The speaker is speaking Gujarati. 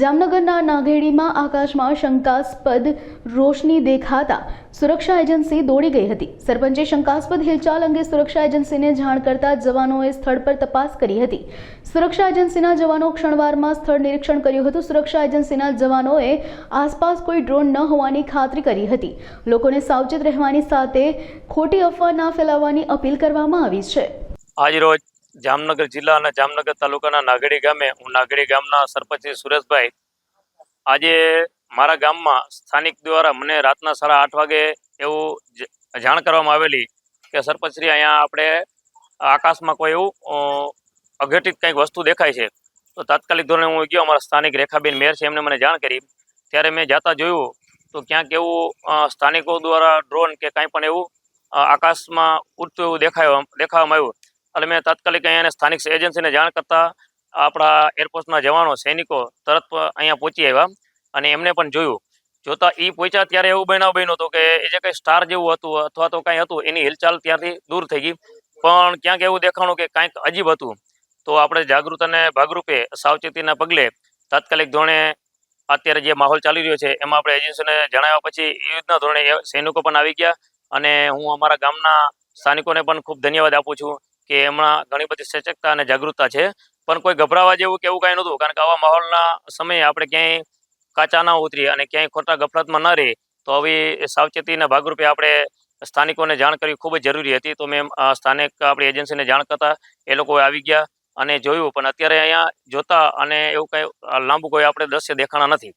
જામનગરના નાઘેડીમાં આકાશમાં શંકાસ્પદ રોશની દેખાતા સુરક્ષા એજન્સી દોડી ગઈ હતી. સરપંચે શંકાસ્પદ હિલચાલ અંગે સુરક્ષા એજન્સીને જાણ કરતા જવાનોએ સ્થળ પર તપાસ કરી હતી. સુરક્ષા એજન્સીના જવાનો ક્ષણવારમાં સ્થળ નિરીક્ષણ કર્યું હતું. સુરક્ષા એજન્સીના જવાનોએ આસપાસ કોઈ ડ્રોન ન હોવાની ખાતરી કરી હતી. લોકોને સાવચેત રહેવાની સાથે ખોટી અફવા ના ફેલાવવાની અપીલ કરવામાં આવી છે. આજરોજ જામનગર જિલ્લા અને જામનગર તાલુકાના નાગડી ગામે, હું નાગડી ગામના સરપંચ સુરેશભાઈ આજે મારા ગામમાં સ્થાનિક દ્વારા મને રાતના સાડા આઠ વાગે એવું જાણ કરવામાં આવેલી કે સરપંચશ્રી, અહીંયા આપણે આકાશમાં કોઈ એવું અઘટિત કંઈક વસ્તુ દેખાય છે. તો તાત્કાલિક ધોરણે હું ગયો, અમારા સ્થાનિક રેખાબેન મેયર છે, એમને મને જાણ કરી. ત્યારે મેં જાતા જોયું, તો ક્યાંક એવું સ્થાનિકો દ્વારા ડ્રોન કે કાંઈ પણ એવું આકાશમાં ઉડતું એવું દેખાય, દેખાવામાં આવ્યું. એટલે મેં તાત્કાલિક અહીંયા સ્થાનિક એજન્સીને જાણ કરતા આપણા એરફોર્સના જવાનો, સૈનિકો તરત અહીંયા પહોંચી આવ્યા અને એમને પણ જોયું. જોતા એ પહોંચ્યા ત્યારે એવું બનાવ બન્યો હતો કે એ જે કંઈ સ્ટાર જેવું હતું અથવા તો કાંઈ હતું, એની હિલચાલ ત્યાંથી દૂર થઈ ગઈ. પણ ક્યાંક એવું દેખાણું કે કાંઈક અજીબ હતું. તો આપણે જાગૃત અને ભાગરૂપે સાવચેતીના પગલે તાત્કાલિક ધોરણે અત્યારે જે માહોલ ચાલી રહ્યો છે, એમાં આપણે એજન્સીને જણાવ્યા પછી રીતના ધોરણે સૈનિકો પણ આવી ગયા. અને હું અમારા ગામના સ્થાનિકોને પણ ખૂબ ધન્યવાદ આપું છું. કે એમના ઘણી બધી સચેતતા અને જાગૃતતા છે. પણ કોઈ ગભરાવા જેવું કે એવું કાંઈ નહોતું, કારણ કે આવા માહોલના સમયે આપણે ક્યાંય કાચા ના ઉતરીએ અને ક્યાંય ખોટા ગફલતમાં ન રહીએ, તો આવી સાવચેતીના ભાગરૂપે આપણે સ્થાનિકોને જાણ કરવી ખૂબ જ જરૂરી હતી. તો મેં સ્થાનિક આપણી એજન્સીને જાણ કરતા એ લોકો આવી ગયા અને જોયું. પણ અત્યારે અહીંયા જોતા અને એવું કંઈ લાંબુ કોઈ આપણે દ્રશ્ય દેખાણા નથી.